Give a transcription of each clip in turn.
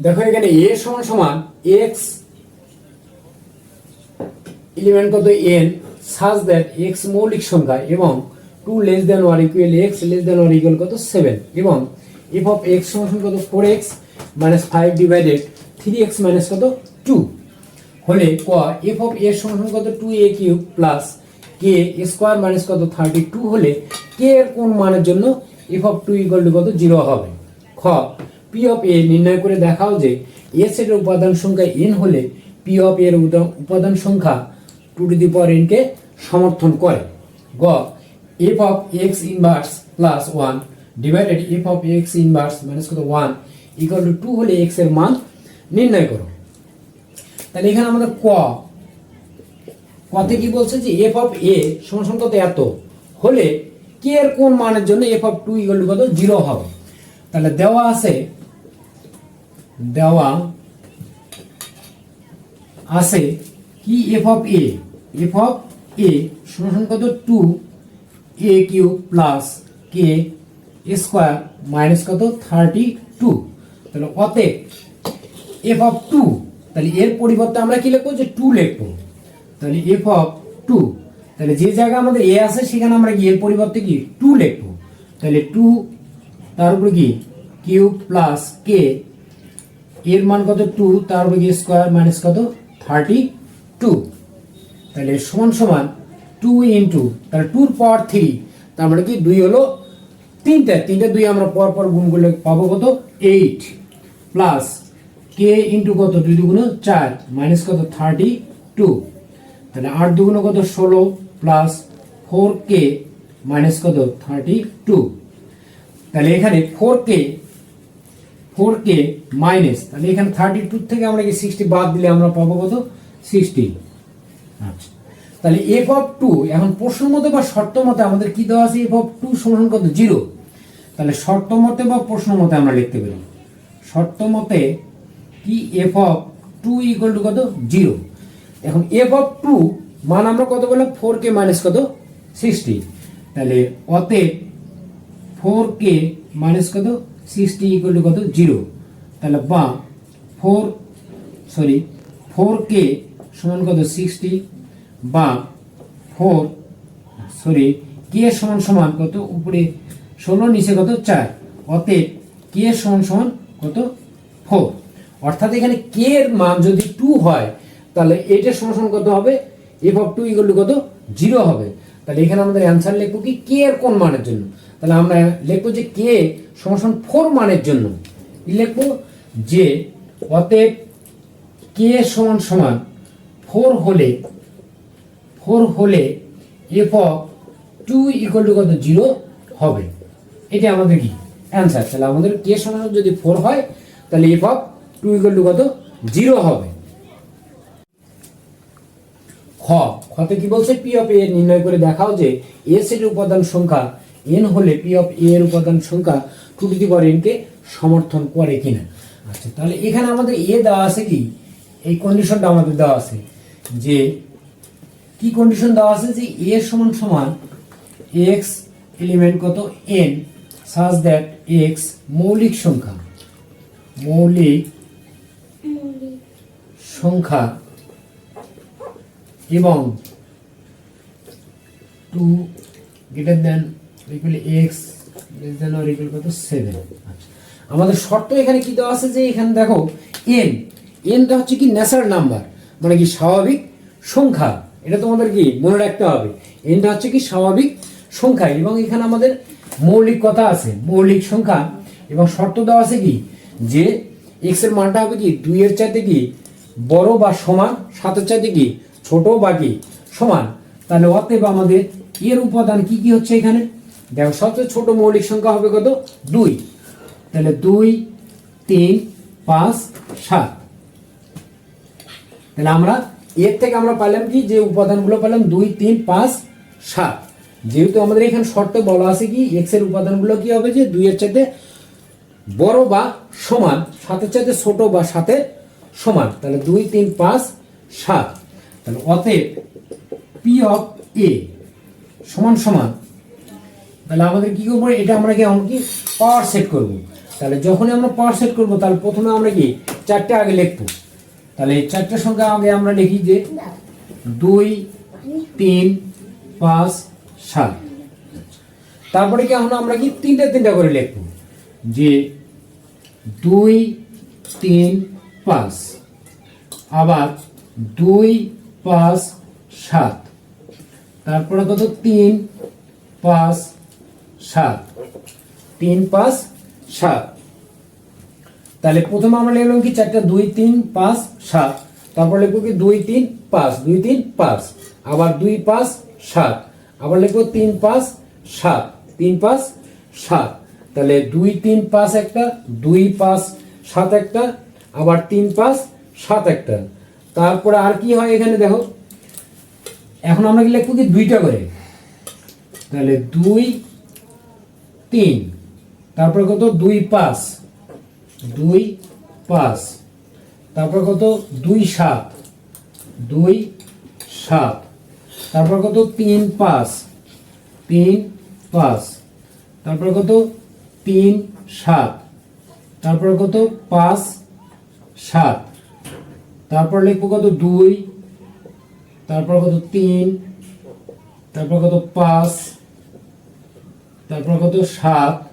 দেখো এখানে এ সমান সমান এক্স এলিমেন্ট কত এন সাজ দ্যাট এক্স মৌলিক সংখ্যা এবং two less than or equal x less than or equal কত সেভেন এবং এফ অফ এক্স সমান কত four x minus five divided three x minus কত টু হলে ক এফ অফ এর সমান কত two a cube plus k square minus কত থার্টি টু হলে কে এর কোন মানের জন্য f of two equal to কত জিরো হবে? খ পি অফ এ নির্ণয় করে দেখাও যে এ সেটের উপাদান সংখ্যা এন হলে পি অফ এর উপাদান সংখ্যা টু টু দি পাওয়ার এনকে সমর্থন করে। গ f of x inverse plus one divided f of x inverse minus কত? ওয়ান ইকুয়াল টু টু হলে এক্সের মান নির্ণয় করো। তাহলে এখানে আমাদের ক কতে কি বলছে যে এফ অফ এ সমান কত এত? হলে কে এর কোন মানের জন্য f of two equal to কত? জিরো হবে। তাহলে দেওয়া আছে দেওয়া আছে কি f of a f of a সমান কত two a cube plus k square minus কত? থার্টি টু তাহলে অতএব এফ অফ টু তাহলে এর পরিবর্তে আমরা কি লিখব? যে টু লিখব। তাহলে এফ অফ টু তাহলে যে জায়গা আমাদের এ আছে, সেখানে আমরা কি এর পরিবর্তে কি? টু লিখব। তাহলে টু তার উপরে কি? কিউ প্লাস কে এর মান কত? টু তার কি স্কোয়ার মাইনাস কত? থার্টি টু তাহলে সমান সমান টু ইন্টু তাহলে টুর পাওয়ার থ্রি তার মানে কি? দুই হলো তিনটা। তিনটা দুই আমরা পর পর গুণ করলে পাবো কত? এইট প্লাস কে ইন্টু কত? দুই দুগুণ চার মাইনাস কত? থার্টি টু তাহলে আট দুগুণ কত? ষোলো প্লাস ফোর কে মাইনাস কত? থার্টি টু তাহলে এখানে four k four k minus তাহলে এখানে থার্টি টু থেকে আমরা কি সিক্সটি বাদ দিলে আমরা পাবো কত? সিক্সটি আচ্ছা। তাহলে এফ অফ টু এখন প্রশ্ন মতে বা শর্ত মতে আমাদের কি দেওয়া আছে? এফ অফ টু সমান কত? জিরো তাহলে শর্ত মতে বা প্রশ্ন মতে আমরা লিখতে পারি। শর্ত মতে কি f of two equal to কত? জিরো এখন এফ অফ টু মান আমরা কত বললাম ফোর কে মাইনাস কত? সিক্সটি তাহলে অতএব ফোর কে মাইনাস কত? সিক্সটি ইকুয়াল টু কত? জিরো তাহলে বা ফোর সরি ফোর কে সমান কত? সিক্সটি বা ফোর সরি কে সমান সমান কত? উপরে ষোলো, নিচে কত? চার। অতএব কে সমান সমান কত? ফোর অর্থাৎ এখানে কে এর মান যদি টু হয়, তাহলে এটার সমান সমান কত হবে? F of two equal to কত? জিরো হবে। তাহলে এখানে আমাদের অ্যান্সার লিখব কি? কে এর কোন মানের জন্য? তাহলে আমরা লিখব যে কে সমান ফোর মানের জন্য। লিখব? যে অতএব কে সমান সমান ফোর হলে ফোর হলে এফ টু ইকুয়াল টু কত? জিরো হবে। এটা আমাদের কি? অ্যান্সার তাহলে আমাদের কে সমান যদি ফোর হয়, তাহলে f of two equal to কত? জিরো হবে। খ। খতে কি বলছে? পি অফ এ নির্ণয় করে দেখাও যে এ সেটের উপাদান সংখ্যা এন হলে পি অফ এ এর উপাদান সংখ্যা two to the power n কে সমর্থন করে কিনা। আচ্ছা তাহলে এখানে আমাদের এ দেওয়া আছে কি? এই কন্ডিশনটা আমাদের দেওয়া আছে যে, কি কন্ডিশন দেওয়া আছে? যে এ সমান সমান এক্স এলিমেন্ট কত? এন সাজ দ্যাট এক্স মৌলিক সংখ্যা মৌলিক সংখ্যা এবং two greater than x less than seven আমাদের শর্ত এখানে কি দেওয়া আছে? যে এখানে দেখো এন এনটা হচ্ছে কি ন্যাচারাল নাম্বার মানে কি স্বাভাবিক সংখ্যা। এটা তোমাদের কি মনে রাখতে হবে? এনটা হচ্ছে কি স্বাভাবিক সংখ্যা। এবং এখানে আমাদের মৌলিক কথা আছে, মৌলিক সংখ্যা। এবং শর্ত দেওয়া আছে কি? যে এক্সের মানটা হবে কি দুইয়ের চাইতে কি বড় বা সমান সাতের চাইতে কি ছোট বা কি সমান? তাহলে অতএব আমাদের এর উপাদান কি কি হচ্ছে এখানে? দেখো, সবচেয়ে ছোট মৌলিক সংখ্যা হবে কত? দুই। তাহলে দুই, তিন, পাঁচ, সাত। তাহলে আমরা এর থেকে আমরা পেলাম কি? যে উপাদানগুলো পেলাম দুই, তিন, পাঁচ, সাত। যেহেতু আমাদের এখানে শর্তে বলা আছে কি এক্সের উপাদানগুলো কি হবে? যে দুইয়ের চাইতে বড় বা সমান, সাতের চাইতে ছোট বা সাতের সমান। তাহলে দুই, তিন, পাঁচ, সাত। তাহলে অতএব পি অফ এ সমান সমান তাহলে আমাদের কি করব? এটা আমরা কি এখন কি পাওয়ার সেট করব। তাহলে যখনই আমরা পাওয়ার সেট করব, তাহলে প্রথমে আমরা কি চারটে আগে লিখব। তাহলে এই চারটে সংখ্যা আগে আমরা লিখি যে দুই, তিন, পাঁচ, সাত। তারপরে কি এখন আমরা কি তিনটা তিনটা করে লিখব যে দুই, তিন, পাঁচ। আবার দুই, পাঁচ, সাত। তারপরে কত? তিন, পাঁচ সাত। তিন, পাঁচ, সাত। তাহলে প্রথমে আমরা লিখলাম কি চারটা, দুই, তিন, পাঁচ, সাত। তারপর লিখব কি দুই, তিন, পাঁচ। দুই, তিন, পাঁচ। আবার দুই, পাঁচ, সাত। আবার লিখব তিন, পাঁচ, সাত। তিন, পাঁচ, সাত। তাহলে দুই, তিন, পাঁচ একটা, দুই, পাঁচ, সাত একটা, আবার তিন, পাঁচ, সাত একটা। তারপরে আর কি হয় এখানে দেখো? এখন আমরা কি লিখব কি? দুইটা করে। তাহলে দুই তিন। তারপরে কত? দুই পাঁচ। দুই পাঁচ। তারপর কত? দুই সাত। দুই সাত। তারপর কত? তিন পাঁচ। তিন পাঁচ। তারপর কত? তিন সাত। তারপর কত? পাঁচ সাত। তারপর লিখব কত? দুই। তারপর কত? তিন। তারপর কত? পাঁচ। তারপর কত? সাত।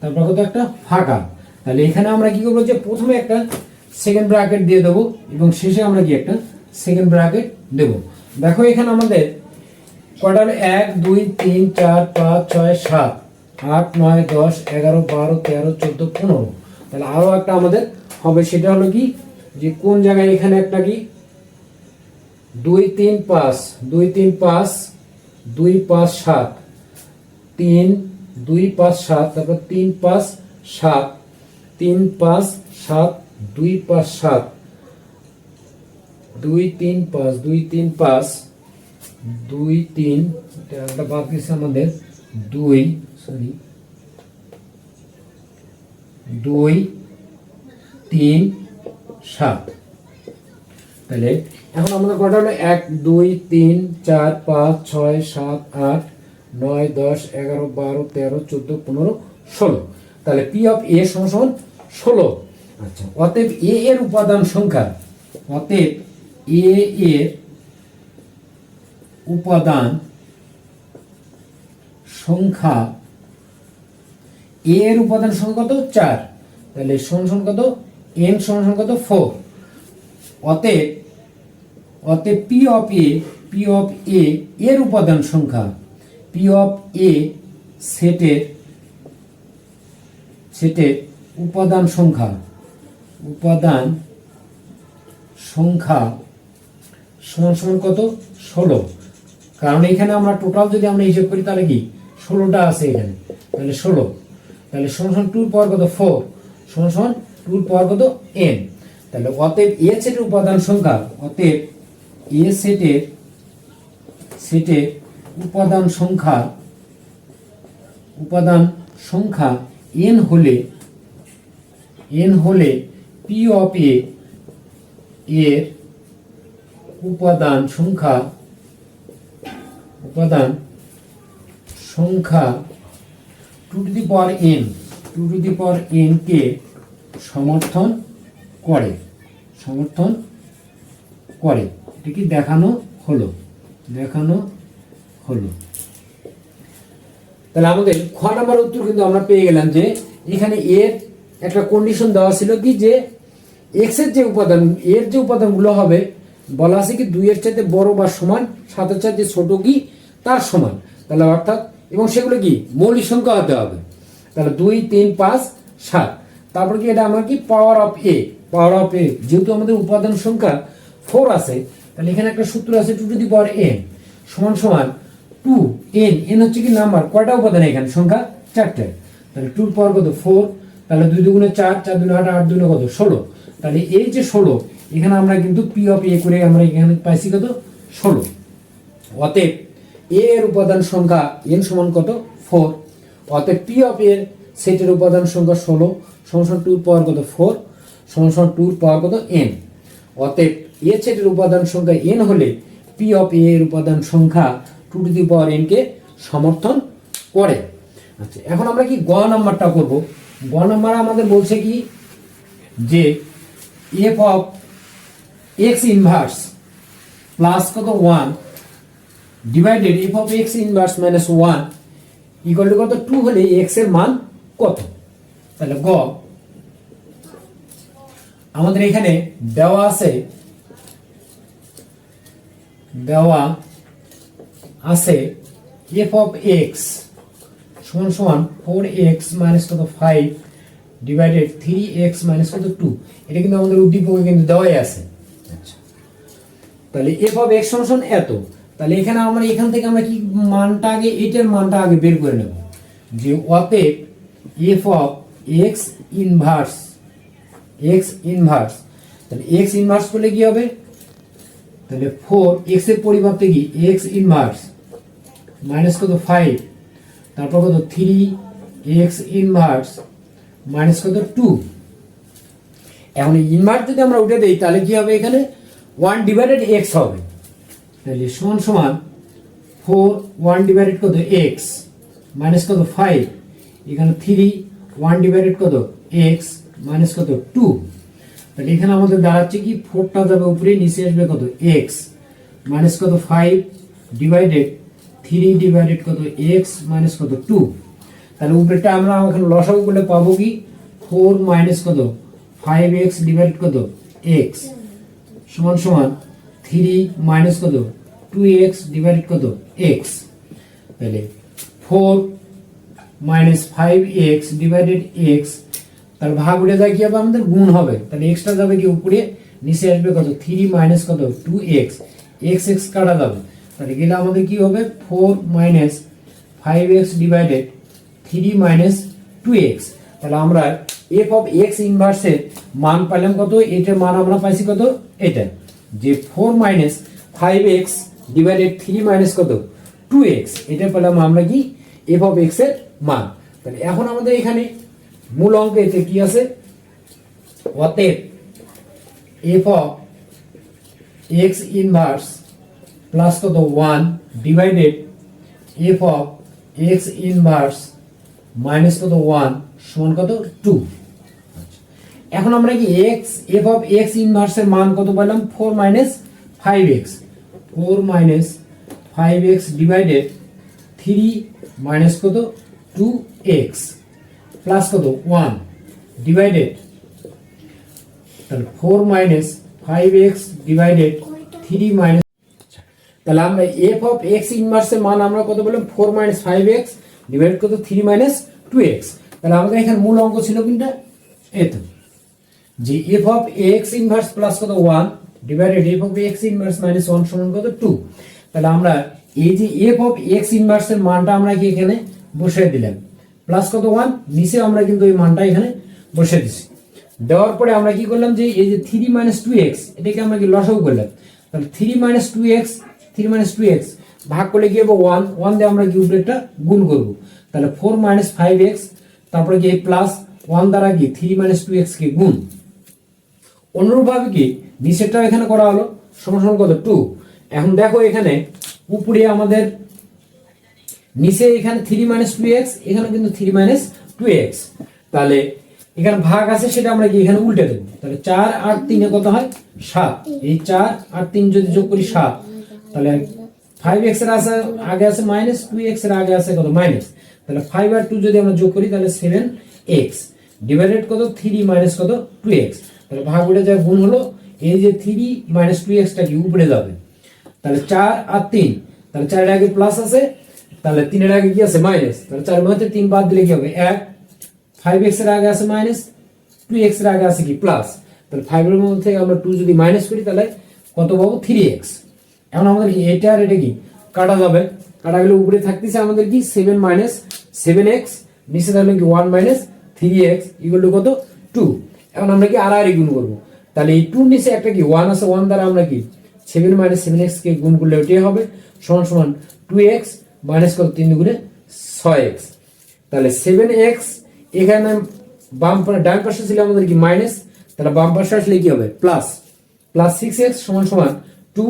তারপর কত? একটা ফাঁকা। তাহলে এখানে আমরা কি করব যে প্রথমে একটা সেকেন্ড ব্র্যাকেট দিয়ে দেবো এবং শেষে আমরা কি একটা সেকেন্ড ব্র্যাকেট দেব। দেখো এখানে আমাদের হলো? এক, দুই, তিন, চার, পাঁচ, ছয়, সাত, আট, নয়, দশ, এগারো, বারো, তেরো, চোদ্দ, পনেরো। তাহলে আরও একটা আমাদের হবে। সেটা হলো কি? যে কোন জায়গায় এখানে একটা কি? দুই, তিন, পাঁচ। দুই, তিন, পাঁচ। দুই, পাঁচ, সাত। তিন, দুই পাঁচ সাত, তারপর তিন পাঁচ সাত, তিন পাঁচ সাত, দুই পাঁচ সাত, দুই তিন পাঁচ, দুই তিন পাঁচ, দুই তিন একটা বাদ গেছে আমাদের, দুই সরি দুই তিন সাত। তাহলে এখন আমাদের কটা হলো? এক, দুই, তিন, চার, পাঁচ, ছয়, সাত, আট নয় দশ এগারো বারো তেরো চোদ্দ পনেরো ষোলো। তাহলে পি অফ এ সমান ষোলো। আচ্ছা। অতএব এ এর উপাদান সংখ্যা অতএব এ এর উপাদান সংখ্যা এ এর উপাদান সংখ্যা কত? চার। তাহলে সমান কত? এন সমান কত? ফোর অতএব অতএব P of A P of A এর উপাদান সংখ্যা পি অফ এ সেটের সেটের উপাদান সংখ্যা উপাদান সংখ্যা সমান কত? ষোলো। কারণ এখানে আমরা টোটাল যদি আমরা হিসেব করি, তাহলে কি? ষোলোটা আছে এখানে। তাহলে ষোলো। তাহলে সমান সমান টুর পাওয়ার কত? ফোর সমান সমান টুর পাওয়ার কত? এন তাহলে অতএব এ সেটের উপাদান সংখ্যা, অতএব এ সেটের সেটের উপাদান সংখ্যা উপাদান সংখ্যা এন হলে এন হলে পি অফ এ এর উপাদান সংখ্যা উপাদান সংখ্যা two to the power n two to the power n কে সমর্থন করে সমর্থন করে। এটা কি দেখানো হলো, দেখানো হলো। তাহলে আমাদের খ নাম্বার উত্তর কিন্তু আমরা পেয়ে গেলাম যে এখানে এর একটা কন্ডিশন দেওয়া ছিল কি যে এক্সের যে উপাদান, এর যে উপাদানগুলো হবে, বলা আছে কি দুইয়ের চাইতে বড় বা সমান, সাতের চাইতে ছোট কি তার সমান। তাহলে অর্থাৎ, এবং সেগুলো কি? মৌলিক সংখ্যা হতে হবে। তাহলে দুই, তিন, পাঁচ, সাত। তারপর কি এটা আমার কি power of A power of এ যেহেতু আমাদের উপাদান সংখ্যা ফোর আছে, তাহলে এখানে একটা সূত্র আছে two to the power n সমান সমান টু এন এন হচ্ছে কি নাম্বার কয়টা উপাদান এখানে, সংখ্যা চারটে। তাহলে টুর পাওয়ার কত? ফোর তাহলে দুই দুগুণে চার চার দুগুণে আট আট দুগুণে কত? ষোলো। তাহলে এই যে ষোলো, এখানে আমরা কিন্তু পি অফ এ করে আমরা এখানে পাইছি কত? ষোলো। অতএব এ এর উপাদান সংখ্যা এন সমান কত? ফোর অতএব পি অফ এর সেটের উপাদান সংখ্যা ষোলো সমান টুর পাওয়ার কত? ফোর সমান টুর পাওয়ার কত? এন অতএব এ সেটের উপাদান সংখ্যা এন হলে পি অফ এ এর উপাদান সংখ্যা two to the power n কে সমর্থন করে। আচ্ছা এখন আমরা কি গ নাম্বারটা করব? গ নাম্বার আমাদের বলছে কি যে f of x inverse plus কত? One divided f of x inverse minus one equal to কত? টু হলে এক্সের মান কত? তাহলে গ আমাদের এখানে দেওয়া আছে, দেওয়া আছে এফ অফ এক্স সমান সমান ফোর এক্স মাইনাস কত five divided three x minus কত টু এটা কিন্তু আমাদের উদ্দীপকে কিন্তু দেওয়াই আছে। আচ্ছা। তাহলে এফ অফ এক্স সমান এত। তাহলে এখানে আমরা এখান থেকে আমরা কি মানটা আগে এটার মানটা আগে বের করে নেব। যে অতএব f of x inverse x inverse তাহলে এক্স ইনভার্স করলে কি হবে? তাহলে ফোর এক্সের পরিবর্তে কি? এক্স ইনভার্স মাইনাস কত ফাইভ তারপর কত থ্রি এক্স ইনভার্স মাইনাস কত টু এখন ইনভার্স যদি আমরা উঠে দিই, তাহলে কি হবে এখানে? ওয়ান ডিভাইডেড এক্স হবে। তাহলে সমান সমান ফোর ওয়ান ডিভাইডেড কত? এক্স মাইনাস কত ফাইভ এখানে থ্রি ওয়ান ডিভাইডেড কত? এক্স মাইনাস কত টু তাহলে এখানে আমাদের দাঁড়াচ্ছে কি? ফোরটা যাবে উপরে, নিচে আসবে কত? এক্স মাইনাস কত ফাইভ ডিভাইডেড থ্রি ডিভাইডেড কত এক্স মাইনাস কত টু তাহলে উপরেটা আমরা এখানে লসাগু করলে পাবো কি? ফোর মাইনাস কত? ফাইভ এক্স ডিভাইডেড কত? এক্স সমান সমান থ্রি মাইনাস কত? টু এক্স ডিভাইডেড কত? এক্স তাহলে four minus five x divided x তার ভাগ উঠে যায় কি হবে? আমাদের গুণ হবে। তাহলে এক্সটা যাবে কি উপরে? নিচে আসবে কত? থ্রি মাইনাস কত? টু এক্স এক্স এক্স কাটা যাবে। তাহলে গেলে আমাদের কি হবে? Four minus five x divided three minus two x তাহলে আমরা এফ অফ এক্স ইনভার্সের মান পেলাম কত? এটার মান আমরা পাইছি কত? এটা যে four minus five x divided three minus কত? টু এক্স এটা পেলাম আমরা কি? এফ অফ এক্সের মান। তাহলে এখন আমাদের এখানে মূল অঙ্ক এতে কি আছে? অতএব f of x inverse plus কত one divided f of x inverse minus কত ওয়ান সমান কত? টু এখন আমরা কি এক্স এফ অফ এক্স ইনভার্সের মান কত পেলাম? Four minus five x four minus five x divided three minus কত? টু এক্স প্লাস কত? ওয়ান ডিভাইডেড তাহলে four minus five x divided three minus তাহলে আমরা এফ অফ এক্স ইনভার্সের মান আমরা কত বললাম four minus five x divide কত থ্রি মাইনাস টু এক্স তাহলে আমাদের এখানে মূল অঙ্ক ছিল কোনটা? এত যে f of x inverse plus কত? One divided f of x inverse minus one সমান কত? টু তাহলে আমরা এই যে এফ অফ এক্স ইনভার্সের মানটা আমরা কি এখানে বসিয়ে দিলাম? প্লাস কত? ওয়ান নিচে আমরা কিন্তু এই মানটা এখানে বসিয়ে দিছি। দেওয়ার পরে আমরা কি করলাম যে এই যে থ্রি মাইনাস টু এক্স এটাকে আমরা কি লসাগু করলাম? তাহলে three minus two x three minus two x ভাগ করলে হবে? ওয়ান ওয়ান দিয়ে আমরা কি উপরেটা গুণ করব। তাহলে ফোর মাইনাস ফাইভ এক্স তারপরে কি প্লাস ওয়ান দ্বারা কি? থ্রি মাইনাস টু এক্স কে গুণ। অনুরূপভাবে কি? নিচেরটাও এখানে করা হলো। সমান কত? টু এখন দেখো এখানে উপরে আমাদের নিচে এখানে থ্রি মাইনাস টু এক্স এখানে কিন্তু থ্রি মাইনাস টু এক্স তাহলে এখানে ভাগ আছে সেটা আমরা কি এখানে উল্টে দেবো? তাহলে চার আর তিনে কত হয়? সাত। এই চার আর তিন যদি যোগ করি সাত তাহলে ফাইভ এক্সের আছে, আগে আছে মাইনাস টু এক্সের আগে আছে কত? মাইনাস তাহলে ফাইভ আর টু যদি আমরা যোগ করি, তাহলে সেভেন এক্স ডিভাইডেড কত? থ্রি মাইনাস কত? টু এক্স তাহলে ভাগ উঠে যায় গুণ হলো, এই যে থ্রি মাইনাস টু এক্সটা কি? উপরে যাবে। তাহলে চার আর তিন। তাহলে চারের আগে প্লাস আছে, তাহলে তিনের আগে কি আছে? মাইনাস তাহলে চার মধ্যে তিন বাদ দিলে কি হবে? এক। ফাইভ এক্সের আগে আছে মাইনাস টু এক্সের আগে আছে কি? প্লাস তাহলে ফাইভ এর মধ্যে থেকে আমরা টু যদি মাইনাস করি, তাহলে কত পাবো? থ্রি এক্স এখন আমাদের কি, এটা আর এটা কি? কাটা যাবে। কাটা গেলে উপরে থাকতেছে আমাদের কি? সেভেন মাইনাস সেভেন এক্স নিচে থাকলে কি one minus three x equal to কত? টু এখন আমরা কি আর আর গুণ করব? তাহলে এই টু নিচে একটা কি? ওয়ান আছে ওয়ান দ্বারা আমরা কি? সেভেন মাইনাস সেভেন এক্স কে গুণ করলে ওইটাই হবে। সমান সমান টু এক্স মাইনাস কত? তিন দুগুণে ছয় এক্স তাহলে সেভেন এক্স এখানে বাম ডান পাশে ছিল আমাদের কি? মাইনাস তাহলে বাম পাশে আসলে কি হবে? প্লাস প্লাস সিক্স এক্স সমান সমান টু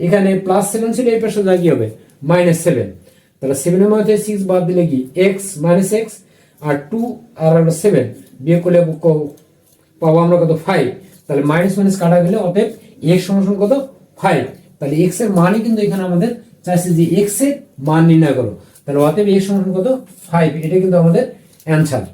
এখানে প্লাস সেভেন ছিল, এই পাশে যা কি হবে? মাইনাস সেভেন তাহলে সেভেনের মধ্যে সিক্স বাদ দিলে কি? এক্স মাইনাস এক্স আর টু আর আমরা সেভেন বিয়ে করলে পাবো আমরা কত? ফাইভ তাহলে মাইনাস মাইনাস কাটা গেলে অতএব এক্স সমান কত? ফাইভ তাহলে এক্সের মানই কিন্তু এখানে আমাদের চাইছে যে এক্সের মান নির্ণয় করো। তাহলে অতএব এক্স সমান কত? ফাইভ এটা কিন্তু আমাদের অ্যান্সার